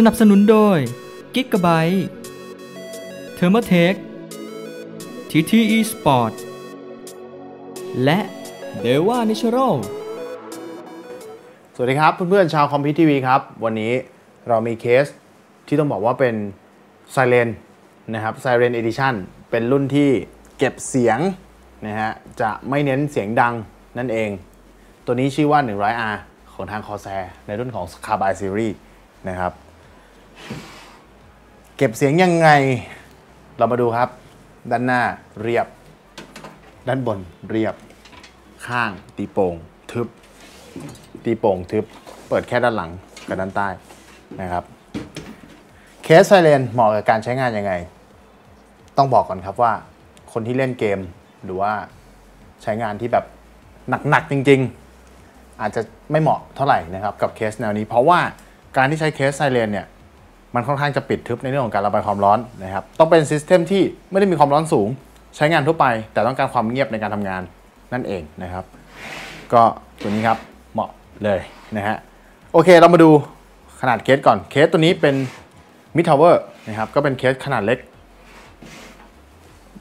สนับสนุนโดย g i g a b y t e t h e r m o t e c TTE Sport และ d e w a Natural สวัสดีครับ เพื่อนๆชาวคอมพิวทีวีครับ วันนี้เรามีเคสที่ต้องบอกว่าเป็น s i l e n นะครับ s i l e n Edition เป็นรุ่นที่เก็บเสียงนะฮะจะไม่เน้นเสียงดังนั่นเอง ตัวนี้ชื่อว่า 100R ของทาง Corsair ในรุ่นของ Carbide Series นะครับ เก็บเสียงยังไง เรามาดูครับ ด้านหน้าเรียบ ด้านบนเรียบ ข้างตีโป่งทึบ ตีโป่งทึบ เปิดแค่ด้านหลังกับด้านใต้นะครับ เคสไซเรนเหมาะกับการใช้งานยังไง ต้องบอกก่อนครับว่า คนที่เล่นเกมหรือว่าใช้งานที่แบบหนักๆจริง ๆ อาจจะไม่เหมาะเท่าไหร่นะครับกับเคสแนวนี้ เพราะว่าการที่ใช้เคสไซเรนเนี่ย มันค่อนข้างจะปิดทึบในเรื่องของการระบายความร้อนนะครับ ต้องเป็นซิสเต็มที่ไม่ได้มีความร้อนสูง ใช้งานทั่วไป แต่ต้องการความเงียบในการทำงานนั่นเองนะครับ ก็ตัวนี้ครับเหมาะเลยนะฮะโอเคเรามาดูขนาดเคสก่อนเคสตัวนี้เป็นมิดทาวเวอร์นะครับก็เป็นเคสขนาดเล็ก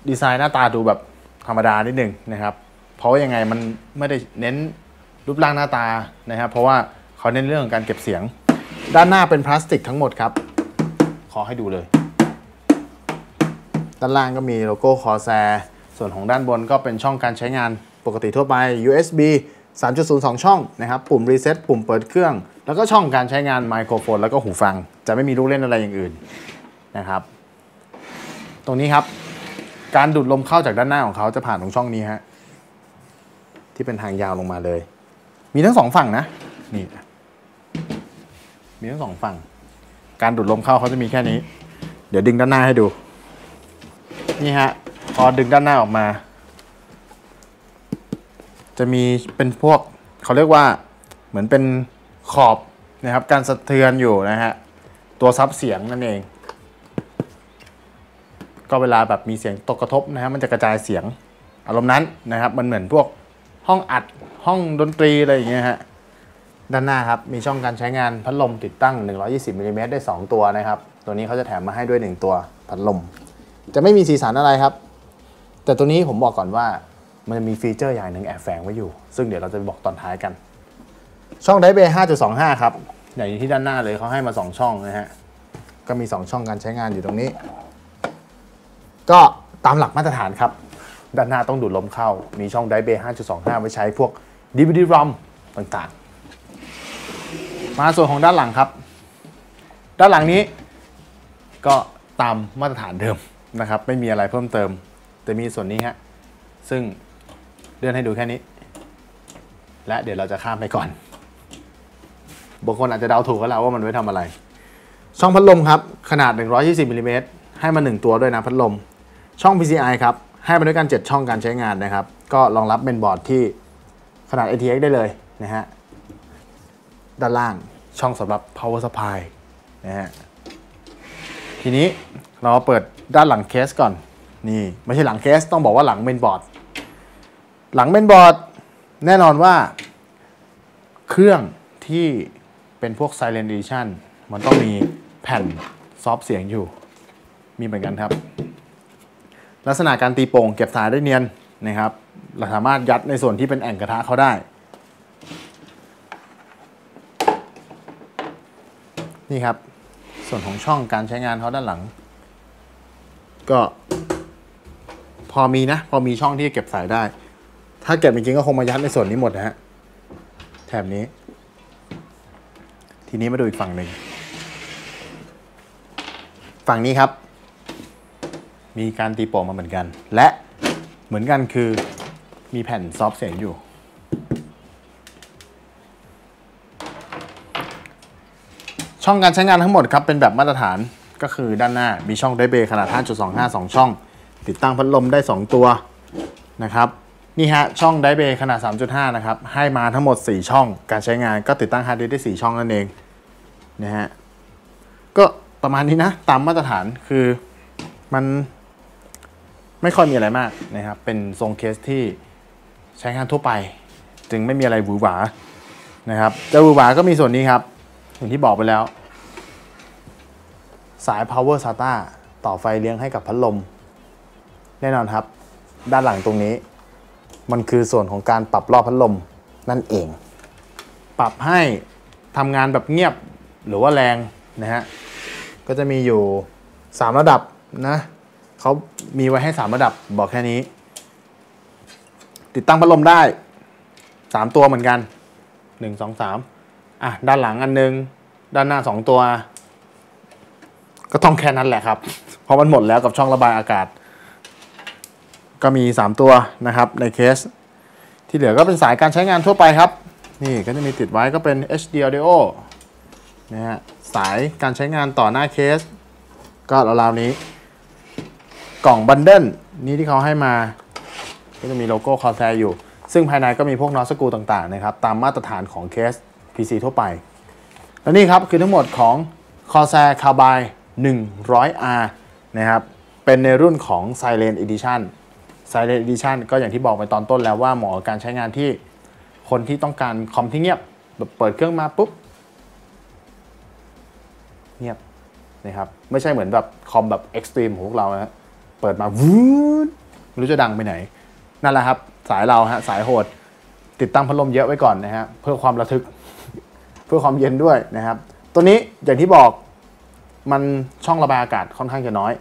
ดีไซน์หน้าตาดูแบบธรรมดานิดนึงนะครับ เพราะว่ายังไงมันไม่ได้เน้นรูปร่างหน้าตานะครับ เพราะว่าเขาเน้นเรื่องของการเก็บเสียง ด้านหน้าเป็นพลาสติกทั้งหมดครับ อให้ดูเลย ด้านล่างก็มีโลโก้คอแซส่วนของด้านบนก็เป็นช่องการใช้งานปกติทั่วไป USB 3.02 ช่องนะครับ ปุ่มรีเซ็ตปุ่มเปิดเครื่อง แล้วก็ช่องการใช้งานไมโครโฟน แล้วก็หูฟัง จะไม่มีลูกเล่นอะไรอย่างอื่นนะครับ ตรงนี้ครับ การดูดลมเข้าจากด้านหน้าของเขาจะผ่านตรงช่องนี้ฮะ ที่เป็นทางยาวลงมาเลย มีทั้งสองฝั่งนะ นี่ มีทั้งสองฝั่ง การดูดลมเข้าเขาจะมีแค่นี้ เดี๋ยวดึงด้านหน้าให้ดู นี่ฮะ พอดึงด้านหน้าออกมา จะมีเป็นพวกเขาเรียกว่าเหมือนเป็นขอบนะครับ การสะเทือนอยู่นะฮะ ตัวซับเสียงนั่นเอง ก็เวลาแบบมีเสียงตกกระทบนะฮะมันจะกระจายเสียงอารมณ์นั้นนะครับ มันเหมือนพวกห้องอัดห้องดนตรีอะไรอย่างเงี้ยฮะ ด้านหน้าครับ มีช่องการใช้งานพัดลมติดตั้ง 120มิลลิเมตรได้ 2 ตัวนะครับ ตัวนี้เขาจะแถมมาให้ด้วย 1 ตัวพัดลม จะไม่มีสีสันอะไรครับ แต่ตัวนี้ผมบอกก่อนว่ามันจะมีฟีเจอร์อย่างหนึ่งแอบแฝงไว้อยู่ ซึ่งเดี๋ยวเราจะบอกตอนท้ายกัน ช่องไดเบย์5.25 ครับ อย่างที่ด้านหน้าเลยเขาให้มา 2 ช่องนะฮะ ก็มี 2 ช่องการใช้งานอยู่ตรงนี้ ก็ตามหลักมาตรฐานครับ ด้านหน้าต้องดูดลมเข้า มีช่องไดเบย์5.25 ไว้ใช้พวก DVD ROM ต่างๆ มาส่วนของด้านหลังครับ ด้านหลังนี้ก็ตามมาตรฐานเดิมนะครับ ไม่มีอะไรเพิ่มเติม แต่มีส่วนนี้ฮะซึ่งเลื่อนให้ดูแค่นี้ และเดี๋ยวเราจะข้ามไปก่อนบางคนอาจจะเดาถูกก็แล้วว่ามันไว้ทำอะไร ช่องพัดลมครับ ขนาด 120มิลลิเมตรให้มา 1 ตัวด้วยนะพัดลม ช่อง PCI ครับ ให้มาด้วยกัน 7 ช่องการใช้งานนะครับ ก็รองรับเป็นบอร์ดที่ขนาด ATX ได้เลยนะฮะ ด้านล่างช่องสำหรับ power supply นะฮะทีนี้เราเปิดด้านหลังเคสก่อน นี่ไม่ใช่หลังเคสต้องบอกว่าหลังเมนบอร์ด หลังเมนบอร์ดแน่นอนว่า เครื่องที่เป็นพวก Silent Edition มันต้องมีแผ่นซอฟเสียงอยู่ มีเหมือนกันครับ ลักษณะการตีโป่งเก็บสายได้เนียนนะครับ เราสามารถยัดในส่วนที่เป็นแอ่งกระทะเขาได้ นี่ครับ ส่วนของช่องการใช้งานเขาด้านหลัง ก็ พอมีนะ พอมีช่องที่เก็บสายได้ ถ้าเก็บจริงๆก็คงมายัดในส่วนนี้หมดนะฮะแถบนี้ ทีนี้มาดูอีกฝั่งหนึ่งฝั่งนี้ครับ มีการตีโป่งมาเหมือนกัน และเหมือนกันคือมีแผ่นซอฟเสียงอยู่ ช่องการใช้งานทั้งหมดครับเป็นแบบมาตรฐานก็คือด้านหน้ามีช่องไดเบย์ขนาด 5.25 2 ช่อง ติดตั้งพัดลมได้ 2 ตัวนะครับนี่ฮะช่องไดเบย์ขนาด 3.5 นะครับให้มาทั้งหมด 4 ช่อง การใช้งานก็ติดตั้งฮาร์ดดิสก์ได้ 4 ช่องนั่นเองนะฮะก็ประมาณนี้นะ ตามมาตรฐานคือมันไม่ค่อยมีอะไรมากนะครับ เป็นทรงเคสที่ใช้งานทั่วไป จึงไม่มีอะไรหวือหวานะครับจะหวือหวาก็มีส่วนนี้ครับ อย่างที่บอกไปแล้ว สาย power SATA ต่อไฟเลี้ยงให้กับพัดลม แน่นอนครับ ด้านหลังตรงนี้ มันคือส่วนของการปรับรอบพัดลมนั่นเอง ปรับให้ทำงานแบบเงียบหรือว่าแรงนะฮะ ก็จะมีอยู่ 3 ระดับนะเขามีไว้ให้ 3 ระดับบอกแค่นี้ ติดตั้งพัดลมได้ 3 ตัวเหมือนกัน 1 2 3 อะด้านหลังอันนึง ด้านหน้า2ตัว ก็ต้องแค่นั้นแหละครับ เพราะมันหมดแล้วกับช่องระบายอากาศ ก็มี 3 ตัวนะครับในเคส ที่เหลือก็เป็นสายการใช้งานทั่วไปครับ นี่ก็จะมีติดไว้ก็เป็น HD Audio นะฮะสายการใช้งานต่อหน้าเคส ก็ราวๆนี้ กล่องบันเดิลนี้ที่เขาให้มา ก็จะมีโลโก้คอแซอยู่ ซึ่งภายในก็มีพวกน็อสกูต่างๆนะครับ ตามมาตรฐานของเคส PC ทั่วไป และนี่ครับคือทั้งหมดของ Corsair Carbide 100R นะครับ เป็นในรุ่นของ Silent Edition Silent Edition ก็อย่างที่บอกไปตอนต้นแล้วว่าเหมาะกับการใช้งานที่คนที่ต้องการคอมที่เงียบแบบเปิดเครื่องมาปุ๊บ เงียบนะครับ ไม่ใช่เหมือนแบบคอมแบบเอ็กซ์ตรีมของพวกเรานะฮะเปิดมาวูดไม่รู้จะดังไปไหน นั่นแหละครับ สายเราฮะสายโหด ติดตั้งพัดลมเยอะไว้ก่อนนะฮะเพื่อความระทึก เพื่อความเย็นด้วยนะครับ ตัวนี้อย่างที่บอกมันช่องระบายอากาศค่อนข้างจะน้อย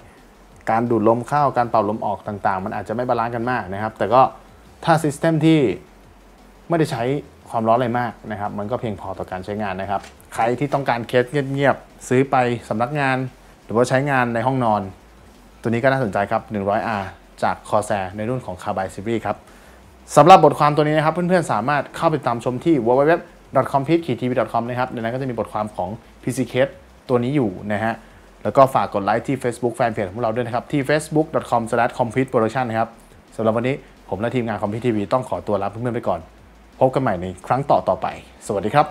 การดูดลมเข้าการเป่าลมออกต่างๆ มันอาจจะไม่บาลานซ์กันมากนะครับ แต่ก็ถ้าซิสเต็มที่ไม่ได้ใช้ความร้อนอะไรมากนะครับ มันก็เพียงพอต่อการใช้งานนะครับ ใครที่ต้องการเคสเงียบๆซื้อไปสำนักงาน หรือว่าใช้งานในห้องนอน ตัวนี้ก็น่าสนใจครับ 100R จาก Corsair ในรุ่นของ Carbide Series ครับ สำหรับบทความตัวนี้นะครับ เพื่อนๆ สามารถเข้าไปตามชมที่ www.compete-tv.com นะครับในนั้นก็จะมีบทความของ PC Case ตัวนี้อยู่นะฮะ แล้วก็ฝากกดไลค์ที่ Facebook Fanpage ของเราด้วยนะครับ ที่ facebook.com/competeproduction นะครับสำหรับวันนี้ผมและทีมงาน Compete TV ต้องขอตัวลาเพื่อนๆไปก่อน พบกันใหม่ในครั้งต่อต่อไป สวัสดีครับ